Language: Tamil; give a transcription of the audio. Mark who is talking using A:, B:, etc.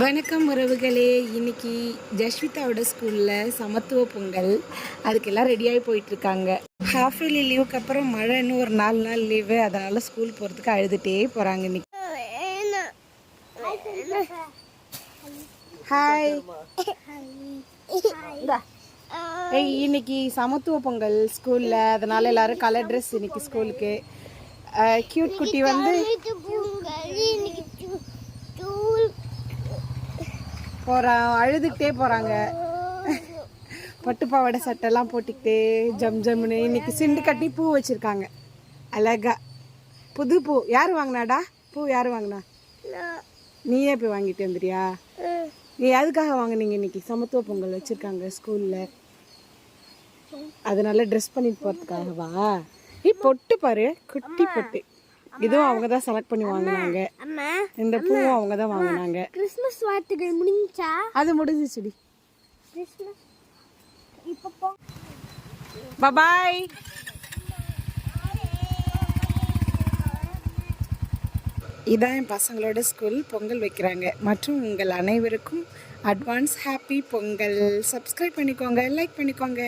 A: வணக்கம் உறவுகளே. இன்னைக்கு ஜஸ்விதாவோட ஸ்கூலில் சமத்துவ பொங்கல். அதுக்கெல்லாம் ரெடியாகி போயிட்டுருக்காங்க. ஹாஃப் இயர்லி லீவுக்கு அப்புறம் மழைன்னு ஒரு நாலு நாள் லீவு அதனால் ஸ்கூல் போகிறதுக்கு அழுதுகிட்டே போகிறாங்க இன்னைக்கு. ஹாய் ஏய் இன்னைக்கு சமத்துவ பொங்கல் ஸ்கூலில் அதனால் எல்லாரும் கலர் ட்ரெஸ் இன்னைக்கு ஸ்கூலுக்கு க்யூட் குட்டி வந்து போகிறான் அழுதுகிட்டே போகிறாங்க பட்டு பாவாடை சட்டைலாம் போட்டுக்கிட்டே ஜம் ஜம்னு இன்னைக்கு சிண்டு கட்டி பூ வச்சுருக்காங்க. அழகா. புது பூ. யார் வாங்கினாடா? பூ யார் வாங்கினா? நீயே போய் வாங்கிட்டு வந்துறியா நீ எதுக்காக வாங்கினீங்க இன்னைக்கு? சமத்துவ பொங்கல் வச்சுருக்காங்க ஸ்கூலில். அதனால ட்ரெஸ் பண்ணிட்டு போகிறதுக்காகவா நீ பொட்டு பாரு. குட்டி பொட்டு. இதுவும் அவங்க தான் செலக்ட் பண்ணி வாங்கினாங்க
B: அம்மா
A: இந்த பூவும் அவங்க தான் வாங்கினாங்க.
B: கிறிஸ்மஸ் வார்த்தைகள் முடிஞ்சா
A: அது முடிஞ்சிச்சுடி.
B: கிறிஸ்மஸ் இப்போ போ.
A: பாய் இதான் என் பசங்களோட ஸ்கூல் பொங்கல் வைக்கிறாங்க. மற்றும் உங்கள் அனைவருக்கும் அட்வான்ஸ் ஹாப்பி பொங்கல். சப்ஸ்கிரைப் பண்ணிக்கோங்க லைக் பண்ணிக்கோங்க.